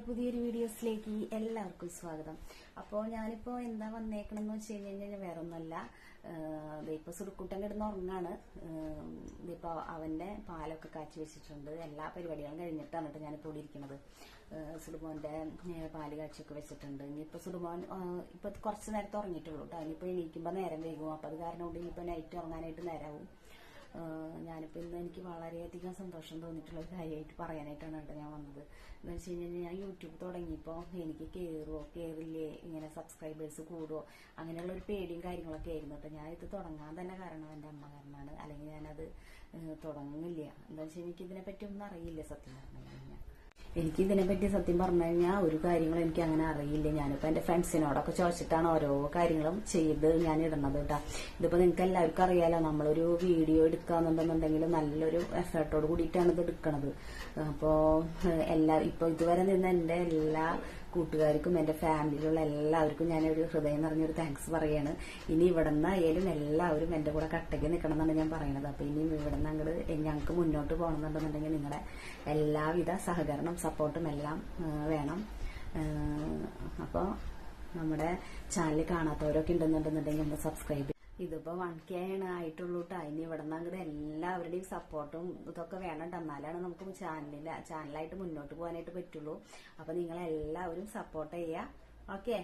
Hi പുതിയൊരു വീഡിയോസിലേക്ക് എല്ലാവർക്കും സ്വാഗതം. അപ്പോൾ ഞാനിപ്പോൾ എന്താ വന്നേക്കണമെന്ന് വെച്ച് കഴിഞ്ഞ് കഴിഞ്ഞാൽ വേറെ ഒന്നുമല്ല ഇപ്പോൾ സുറുക്കുട്ടൻ കിടന്ന് ഉറങ്ങാണ്. ഇതിപ്പോൾ അവന്റെ പാലൊക്കെ കാച്ചി വെച്ചിട്ടുണ്ട്. എല്ലാ പരിപാടികളും കഴിഞ്ഞിട്ടാണ് കേട്ടോ ഞാനിപ്പോൾ ഇവിടെ ഇരിക്കുന്നത്. സുഡുമോന്റെ പാൽ കാച്ചിയൊക്കെ വെച്ചിട്ടുണ്ട്. ഇനിയിപ്പോൾ സുഡുമോൻ ഇപ്പോൾ കുറച്ച് നേരത്തെ ഉറങ്ങിയിട്ടുള്ളൂ കേട്ടോ. ഇനിയിപ്പോൾ എണീക്കുമ്പോൾ നേരം വൈകും. അപ്പോൾ അത് കാരണം കൊണ്ട് ഇനിയിപ്പോൾ നൈറ്റ് ഉറങ്ങാനായിട്ട് നേരമാവും ഞാനിപ്പോൾ ഇന്ന് എനിക്ക് വളരെയധികം സന്തോഷം തോന്നിയിട്ടുള്ള ഒരു കാര്യമായിട്ട് പറയാനായിട്ടാണ് കേട്ടോ ഞാൻ വന്നത്. എന്ന് വെച്ച് കഴിഞ്ഞാൽ ഞാൻ യൂട്യൂബ് തുടങ്ങിയപ്പോൾ എനിക്ക് കയറുമോ കയറില്ലേ ഇങ്ങനെ സബ്സ്ക്രൈബേഴ്സ് കൂടുമോ അങ്ങനെയുള്ള ഒരു പേടിയും കാര്യങ്ങളൊക്കെ ആയിരുന്നു കേട്ടോ. ഞാൻ ഇത് തുടങ്ങാൻ തന്നെ കാരണം എന്റെ അമ്മ കാരണമാണ് അല്ലെങ്കിൽ ഞാനത് ഏഹ്, തുടങ്ങില്ല. എന്താ വെച്ചാൽ എനിക്ക് ഇതിനെപ്പറ്റി ഒന്നും അറിയില്ല സത്യം പറഞ്ഞു കഴിഞ്ഞാൽ എനിക്ക് ഇതിനെപ്പറ്റി സത്യം പറഞ്ഞു കഴിഞ്ഞാൽ ഒരു കാര്യങ്ങളും എനിക്ക് അങ്ങനെ അറിയില്ല. ഞാനിപ്പോ എന്റെ ഫ്രണ്ട്സിനോടൊക്കെ ചോദിച്ചിട്ടാണ് ഓരോ കാര്യങ്ങളും ചെയ്ത് ഞാൻ ഇടുന്നത് കേട്ടോ ഇതിപ്പോ നിങ്ങൾക്ക് എല്ലാവർക്കും അറിയാലോ നമ്മളൊരു വീഡിയോ എടുക്കാന്നുണ്ടെന്നുണ്ടെങ്കിൽ നല്ലൊരു എഫേർട്ടോട് കൂടിയിട്ടാണ് ഇത് എടുക്കണത്. അപ്പോ എല്ലാ ഇപ്പൊ ഇതുവരെ നിന്ന് എന്റെ എല്ലാ കൂട്ടുകാർക്കും എന്റെ ഫാമിലിയിലുള്ള എല്ലാവർക്കും ഞാനൊരു ഹൃദയം നിറഞ്ഞൊരു താങ്ക്സ് പറയാണ്. ഇനി ഇവിടെ നിന്നായാലും എല്ലാവരും എന്റെ കൂടെ കട്ടയ്ക്ക് നിൽക്കണം എന്നാണ് ഞാൻ പറയുന്നത് അപ്പൊ ഇനിയും ഇവിടെ നിന്ന് അങ്ങോട്ട് ഞങ്ങൾക്ക് മുന്നോട്ട് പോകണമെന്നുണ്ടെന്നുണ്ടെങ്കിൽ നിങ്ങളുടെ എല്ലാവിധ സഹകരണം സപ്പോർട്ടും എല്ലാം വേണം. അപ്പോൾ നമ്മുടെ ചാനൽ കാണാത്തവരൊക്കെ ഉണ്ടെന്നുണ്ടെന്നുണ്ടെങ്കിൽ ഒന്ന് സബ്സ്ക്രൈബ് ഇതിപ്പോ വൺ കെ ആണ് ആയിട്ടുള്ളൂ കേട്ടോ ഇനി എല്ലാവരുടെയും സപ്പോർട്ടും ഇതൊക്കെ വേണം. എന്നാലാണ് നമുക്ക് ചാനലിൽ ചാനലായിട്ട് മുന്നോട്ട് പോകാനായിട്ട് പറ്റുള്ളൂ. അപ്പൊ നിങ്ങൾ എല്ലാവരും സപ്പോർട്ട് ചെയ്യുക ഓക്കെ